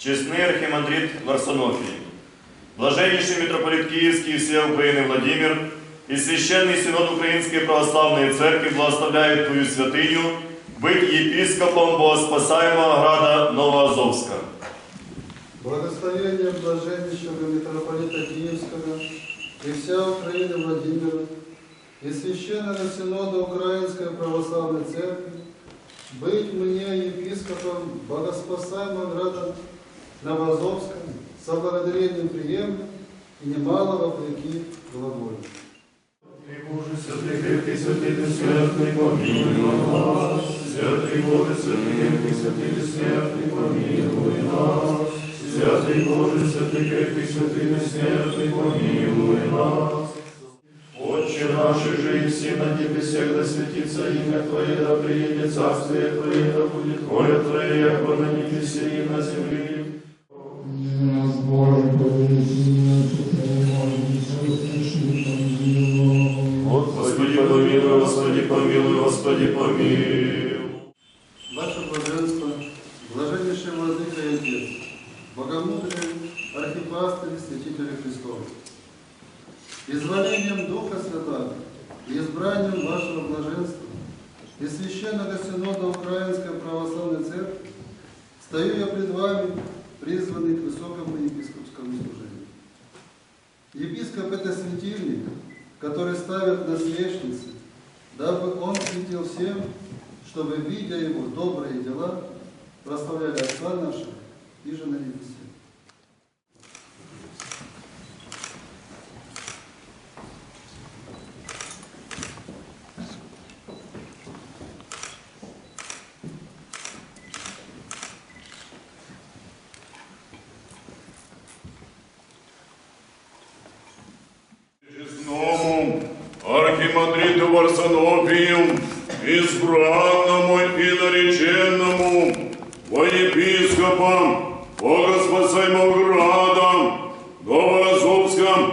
честный архимандрит Варсонофий, блаженнейший митрополит Киевский и всей Украины Владимир и Священный Синод Украинской Православной Церкви благословляют Твою святыню быть епископом Богоспасаемого града Новоазовска. Благословение блаженнейшего митрополита Киевского и вся Украина Владимира и Священного Синода Украинской Православной Церкви. Быть мне епископом Богоспасаемого града Новоазовском со благодарением приемлем и немало вопреки глаголю. Святый святый бессмертный, помилуй нас. Святый Боже, святый святый бессмертный, помилуй нас. Святый Боже, святый святый бессмертный, помилуй нас. Отче наш, же и все на небесах, да светится имя Твое, да приедет царствие Твое, да будет воля Твоя, яко на небесе и на земле. Господи, помилуй, Господи, помилуй. Ваше блаженство, блаженнейший Владыка и Отец, Богомудрый, Архипастырь, Святитель Христов, изволением Духа Святаго и избранием вашего блаженства и Священного Синода Украинской Православной Церкви стою я пред вами, призванный к высокому епископскому служению. Епископ – это светильник, который ставят на свечнице, дабы он светил всем, чтобы, видя его добрые дела, прославляли Отца нашего и же на небесе. Варсонофию, избранному и нареченному во епископам Богоспасаемого града Новоазовском,